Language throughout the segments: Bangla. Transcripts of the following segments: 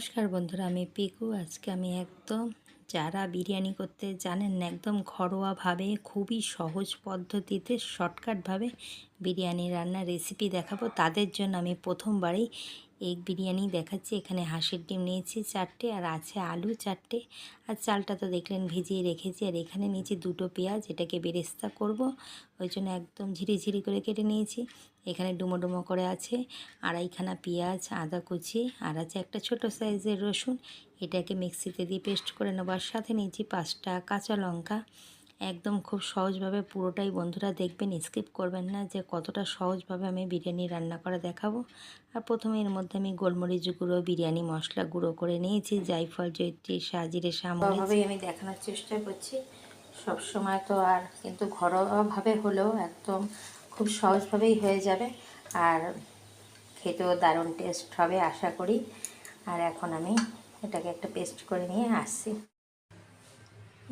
নমস্কার বন্ধুরা, আমি পিকু। আজকে আমি একদম যারা বিরিয়ানি করতে জানেন না, একদম ঘরোয়াভাবে, খুবই সহজ পদ্ধতিতে শর্টকাটভাবে বিরিয়ানি রান্নার রেসিপি দেখাবো। তাদের জন্য আমি প্রথমবারেই এগ বিরিয়ানি দেখাচ্ছি। এখানে হাঁসের ডিম নিয়েছি চারটে, আর আছে আলু চারটে। আর চালটা তো দেখলেন ভিজিয়ে রেখেছি। আর এখানে নিয়েছি দুটো পেঁয়াজ, এটাকে বেরেস্তা করব। ওই জন্য একদম ঝিরিঝিরি করে কেটে নিয়েছি। এখানে ডুমো ডুমো করে আছে আড়াইখানা পেঁয়াজ, আদা কুচি, আর আছে একটা ছোট সাইজের রসুন। এটাকে মিক্সিতে দিয়ে পেস্ট করে নেবার সাথে নিয়েছি পাঁচটা কাঁচা লঙ্কা। একদম খুব সহজভাবে পুরোটাই বন্ধুরা দেখবেন স্কিপ করবেন না যে কতটা সহজভাবে আমি বিরিয়ানি রান্না করা দেখাবো। আর প্রথমে এর মধ্যে আমি গোলমরিচ গুঁড়ো বিরিয়ানি মশলা গুঁড়ো করে নিয়েছি জাইফল জৈত্রী সাজিরে সামভাবেই আমি দেখানোর চেষ্টা করছি। সব সময় তো আর কিন্তু ঘরোয়াভাবে হলেও একদম খুব সহজভাবেই হয়ে যাবে। আর খেতেও দারুণ টেস্ট হবে আশা করি। আর এখন আমি এটাকে একটা পেস্ট করে নিয়ে আসছি।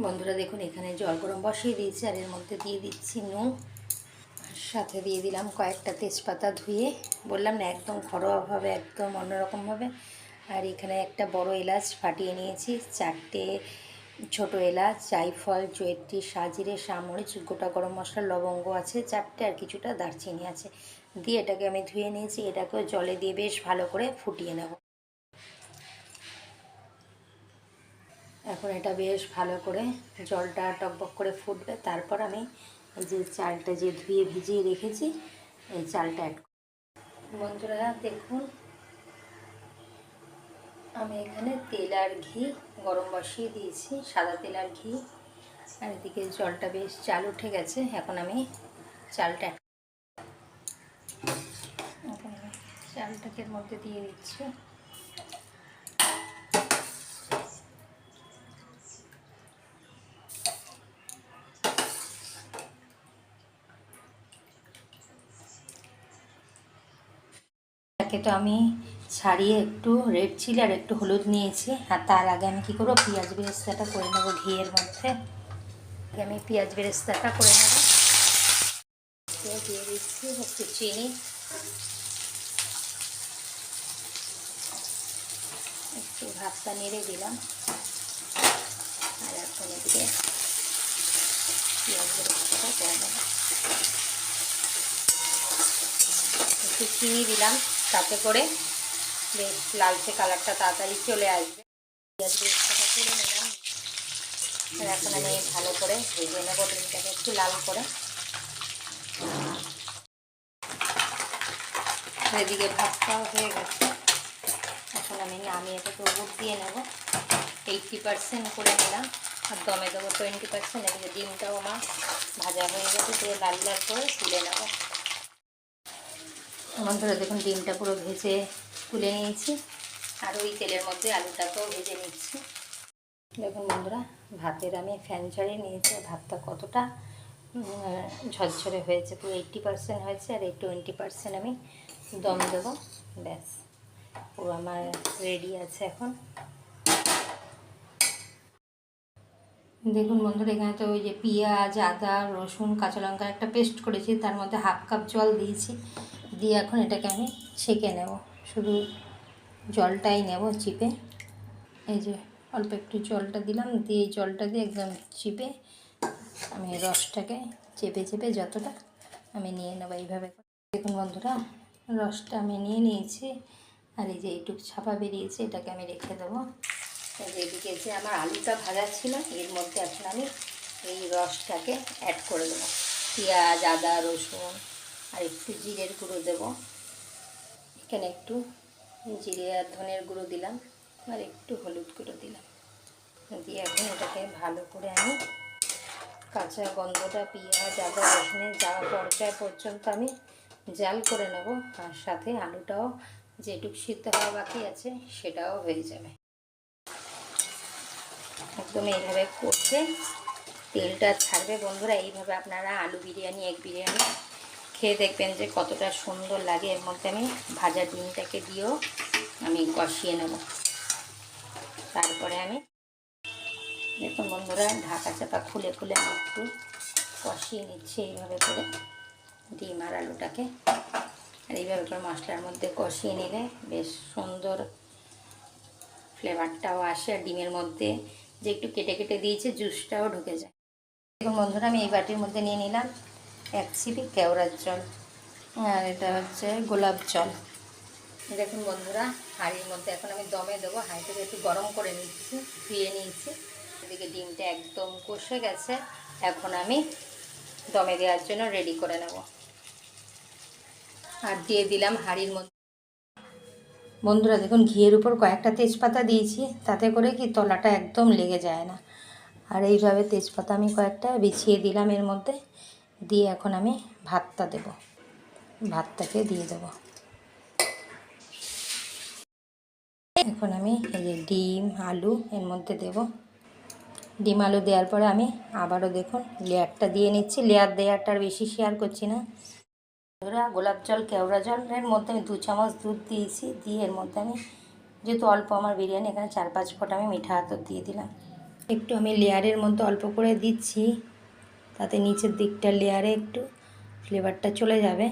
বন্ধুরা দেখুন, এখানে জল গরম বসিয়ে দিয়েছি আর এর মধ্যে দিয়ে দিচ্ছি নুন। আর সাথে দিয়ে দিলাম কয়েকটা তেজপাতা ধুয়ে। বললাম না, একদম ঘরোয়াভাবে একদম অন্যরকমভাবে আর এখানে একটা বড় এলাচ ফাটিয়ে নিয়েছি, চারটে ছোট এলাচ জাইফল জয়ত্রী, সাজিরে সামরিচ গোটা গরম মশলা, লবঙ্গ আছে, চারটে আর কিছুটা দারচিনি আছে। দিয়ে এটাকে আমি ধুয়ে নিয়েছি, এটাকেও জলে দিয়ে বেশ ভালো করে ফুটিয়ে নেব। এখন এটা বেশ ভালো করে জলটা টকবক করে ফুটবে। তারপর আমি এই যে চালটা যে ধুয়ে ভিজিয়ে রেখেছি, এই চালটা অ্যাড বন্ধুরা, দেখুন, আমি এখানে তেল আর ঘি গরম বসিয়ে দিয়েছি, সাদা তেল আর ঘি। আর এদিকে জলটা বেশ চাল উঠে গেছে, এখন আমি চালটা চালটাকে মধ্যে দিয়ে দিচ্ছি। এটাকে তো আমি ছাড়িয়ে একটু রেড চিলি আর একটু হলুদ নিয়েছি। আর তার আগে আমি কী করব? পেঁয়াজ বেরেস্তাটা করে নেব ঘিয়ের মধ্যে। আমি পেঁয়াজ বেরেস্তাটা করে নেব। একটু চিনি। একটু ভাতটা নেড়ে দিলাম। আর এখন এদিকে পেঁয়াজ বেরেস্তাটা করে নেব। একটু চিনি দিলাম। তাতে করে বেশ লালচে কালারটা তাড়াতাড়ি চলে আসবে। পেঁয়াজ তুলে নিলাম। এখন আমি ভালো করে ভেজে নেব ডিমটাকে একটু লাল করে। এদিকে ভাতটাও হয়ে গেছে। এখন আমি নামিয়ে এটাকে উপর দিয়ে নেব। এইটটি পারসেন্ট করে নিলাম। আর দমে দেবো টোয়েন্টি পারসেন্ট। এদিকে ডিমটাও আমার ভাজা হয়ে গেছে। দিয়ে লাল লাল করে তুলে নেব। বন্ধুরা দেখুন ডিমটা পুরো ভেজে তুলে নিয়েছি। আর ওই তেলের মধ্যে আলুটাকেও ভেজে নিচ্ছি। দেখুন বন্ধুরা, ভাতের আমি ফ্যান ছাড়িয়ে নিয়েছি ভাতটা কতটা ঝরঝরে হয়েছে, পুরো এইট্টি পারসেন্ট হয়েছে, আর এই টোয়েন্টি পারসেন্ট আমি দম দেবো। ব্যাস পুরো আমার রেডি আছে এখন। দেখুন বন্ধুরা, এখানে তো ওই যে পেঁয়াজ, আদা, রসুন, কাঁচা লঙ্কার একটা পেস্ট করেছি, তার মধ্যে হাফ কাপ জল দিয়েছি। দিয়ে এখন এটাকে আমি ছেঁকে নেব। শুধু জলটাই নেব চিপে। এই যে অল্প একটু জলটা দিলাম, দিয়ে জলটা দিয়ে একদম চিপে আমি রসটাকে চেপে চেপে যতটা আমি নিয়ে নেব এইভাবে দেখুন বন্ধুরা, রসটা আমি নিয়ে নিয়েছি আর এই যে এইটুকু ছাপা বেরিয়েছে, এটাকে আমি রেখে দেবো। এদিকে যে আমার আলুটা ভাজা ছিল, এর মধ্যে এখন আমি এই রসটাকে অ্যাড করে দেবো। পেঁয়াজ, আদা, রসুন আর একটু জিরের গুঁড়ো দেব। এখানে একটু জিরে আর ধনের গুঁড়ো দিলাম, আর একটু হলুদ গুঁড়ো দিলাম। দিয়ে এখন এটাকে ভালো করে আমি কাঁচা গন্ধটা, পেঁয়াজ, আদা রসুনের যাওয়া পর্যায় পর্যন্ত আমি জাল করে নেব, আর সাথে আলুটাও যেটুক সিদ্ধ হওয়া বাকি আছে সেটাও হয়ে যাবে। একদম এইভাবে করছে তেলটা ছাড়বে। বন্ধুরা, এইভাবে আপনারা আলু বিরিয়ানি এক বিরিয়ানি খেয়ে দেখবেন যে কতটা সুন্দর লাগে। এর মধ্যে আমি ভাজা ডিমটাকে দিয়েও আমি কষিয়ে নেব। তারপরে আমি দেখুন বন্ধুরা, ঢাকা চাপা খুলে খুলে আমি একটু কষিয়ে নিচ্ছি এইভাবে করে ডিম আর আলুটাকে। আর এইভাবে করে মশলার মধ্যে কষিয়ে নিলে বেশ সুন্দর ফ্লেভারটাও আসে আর ডিমের মধ্যে যে একটু কেটে কেটে দিয়েছে, জুসটাও ঢুকে যায়। দেখুন বন্ধুরা, আমি এই বাটির মধ্যে নিয়ে নিলাম। এক ছিপি কেওড়ার জল। আর এটা হচ্ছে গোলাপ জল। দেখুন বন্ধুরা, হাঁড়ির মধ্যে এখন আমি দমে দেবো। হাঁড়িটাকে একটু গরম করে নিচ্ছি, ধুয়ে নিয়েছি। এদিকে ডিমটা একদম কষে গেছে। এখন আমি দমে দেওয়ার জন্য রেডি করে নেব। আর দিয়ে দিলাম হাঁড়ির মধ্যে। বন্ধুরা, দেখুন, ঘিয়ের উপর কয়েকটা তেজপাতা দিয়েছি। তাতে করে কি তলাটা একদম লেগে যায় না। আর এইভাবে তেজপাতা আমি কয়েকটা বিছিয়ে দিলাম এর মধ্যে। দিয়ে এখন আমি ভাতটা দেব। ভাতটাকে দিয়ে দেব। এখন আমি এই যে ডিম, আলু এর মধ্যে দেব। ডিম, আলু দেওয়ার পরে আমি আবারও দেখুন লেয়ারটা দিয়ে নিচ্ছি। লেয়ার দেওয়ারটার বেশি শেয়ার করছি না। ধরা গোলাপ জল, কেওড়া জলের মধ্যে আমি দু চামচ দুধ দিয়েছি। দিয়ে এর মধ্যে আমি যেহেতু অল্প আমার বিরিয়ানি, এখানে চার পাঁচ ফোঁটা আমি মিঠা আতর দিয়ে দিলাম। একটু আমি লেয়ারের মধ্যে অল্প করে দিচ্ছি। তাতে নিচের দিকটা লেয়ারে একটু ফ্লেভারটা চলে যাবে।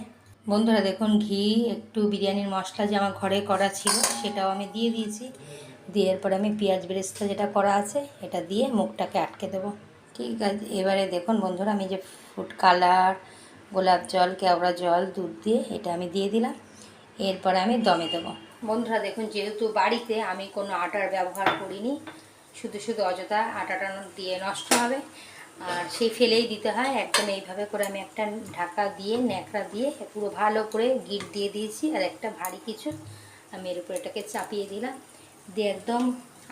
বন্ধুরা দেখুন, ঘি, একটু বিরিয়ানির মশলা যে আমার ঘরে করা ছিল, সেটাও আমি দিয়ে দিয়েছি। দিয়ে এরপরে আমি পেঁয়াজ বেরেস্তা যেটা করা আছে, এটা দিয়ে মুখটাকে আটকে দেবো। ঠিক আছে, এবারে দেখুন বন্ধুরা, আমি যে ফুড কালার গোলাপ জল, কেওড়া জল, দুধ দিয়ে এটা আমি দিয়ে দিলাম। এরপরে আমি দমে দেবো। বন্ধুরা দেখুন, যেহেতু বাড়িতে আমি কোনো আটার ব্যবহার করিনি, শুধু শুধু অযথা আটাটা দিয়ে নষ্ট হবে। আর সেই ফেলেই দিতে হয়। একদম এইভাবে করে আমি একটা ঢাকা দিয়ে, ন্যাকড়া দিয়ে পুরো ভালো করে গিট দিয়ে দিয়েছি আর একটা ভারী কিছু আমি এর উপর এটাকে চাপিয়ে দিলাম। দিয়ে একদম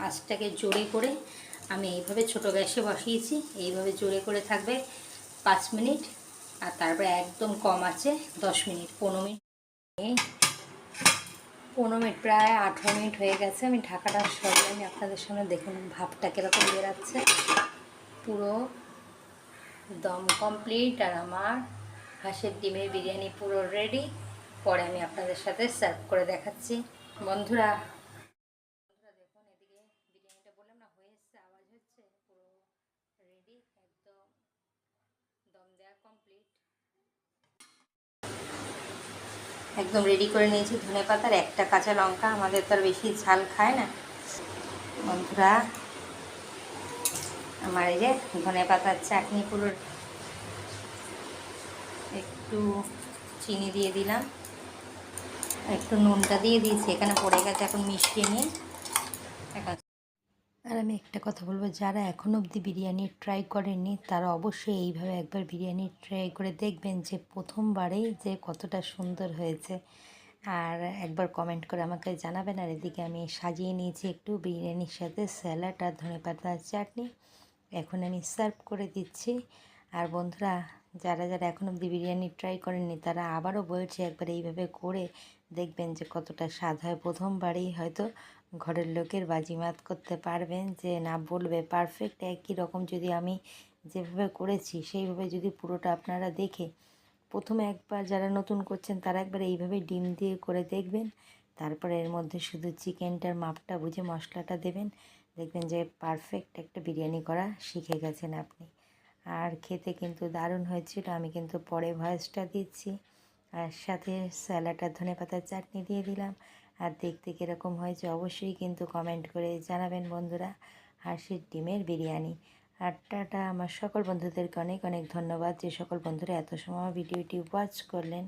আঁচটাকে জোরে করে আমি এইভাবে ছোট গ্যাসে বসিয়েছি। এইভাবে জোরে করে থাকবে পাঁচ মিনিট আর তারপরে একদম কম আছে দশ মিনিট, পনেরো মিনিট। পনেরো মিনিট, প্রায় আঠেরো মিনিট হয়ে গেছে। আমি ঢাকাটা সরিয়ে আমি আপনাদের সামনে দেখুন, ভাবটা কীরকম বেরাচ্ছে। পুরো দম কমপ্লিট আর আমার হাঁসের ডিমের বিরিয়ানি পুরো রেডি পরে আমি আপনাদের সাথে সার্ভ করে দেখাচ্ছি। বন্ধুরা বন্ধুরা দেখুন, এদিকে বিরিয়ানিটা বললাম না, হয়ে এসছে, আওয়াজ হচ্ছে, পুরো রেডি একদম দম দেওয়া কমপ্লিট একদম রেডি করে নিয়েছি ধনে পাতার একটা কাঁচা লঙ্কা, আমাদের তো আর বেশি ঝাল খায় না। বন্ধুরা আমার এই যে ধনে পাতার চাটনি পুরো একটু চিনি দিয়ে দিলাম। একটু নুনটা দিয়ে দিয়েছি, এখানে পড়ে গেছে এখন মিশিয়ে নিয়ে। এখন আর আমি একটা কথা বলব, যারা এখন অবধি বিরিয়ানি ট্রাই করেননি, তারা অবশ্যই এইভাবে একবার বিরিয়ানি ট্রাই করে দেখবেন যে প্রথমবারেই যে কতটা সুন্দর হয়েছে। আর একবার কমেন্ট করে আমাকে জানাবেন। আর এদিকে আমি সাজিয়ে নিয়েছি একটু বিরিয়ানির সাথে স্যালাড আর ধনে পাতার চাটনি। এখন আমি সার্ভ করে দিচ্ছি। আর বন্ধুরা, যারা যারা এখন অবধি বিরিয়ানি ট্রাই করেননি, তারা আবারও বলছে, একবার এইভাবে করে দেখবেন যে কতটা স্বাদ হয়। প্রথমবারেই হয়তো ঘরের লোকের বাজিমাত করতে পারবেন যে না, বলবে পারফেক্ট, একই রকম যদি আমি যেভাবে করেছি, সেইভাবে যদি পুরোটা আপনারা দেখে প্রথমে একবার যারা নতুন করছেন, তারা একবার এইভাবে ডিম দিয়ে করে দেখবেন। তারপরে এর মধ্যে শুধু চিকেনটার মাপটা বুঝে মশলাটা দেবেন। দেখবেন যে পারফেক্ট একটা বিরিয়ানি করা শিখে গেছেন আপনি। আর খেতে কিন্তু দারুণ হয়েছিল। আমি কিন্তু পরে ভয়েসটা দিচ্ছি। আর সাথে স্যালাড আর ধনে পাতার চাটনি দিয়ে দিলাম। আর দেখতে কীরকম হয়েছে অবশ্যই কিন্তু কমেন্ট করে জানাবেন বন্ধুরা। হাঁসের ডিমের বিরিয়ানি। আর টাটা। আমার সকল বন্ধুদেরকে অনেক অনেক ধন্যবাদ। যে সকল বন্ধুরা এত সময় ভিডিওটি ওয়াচ করলেন।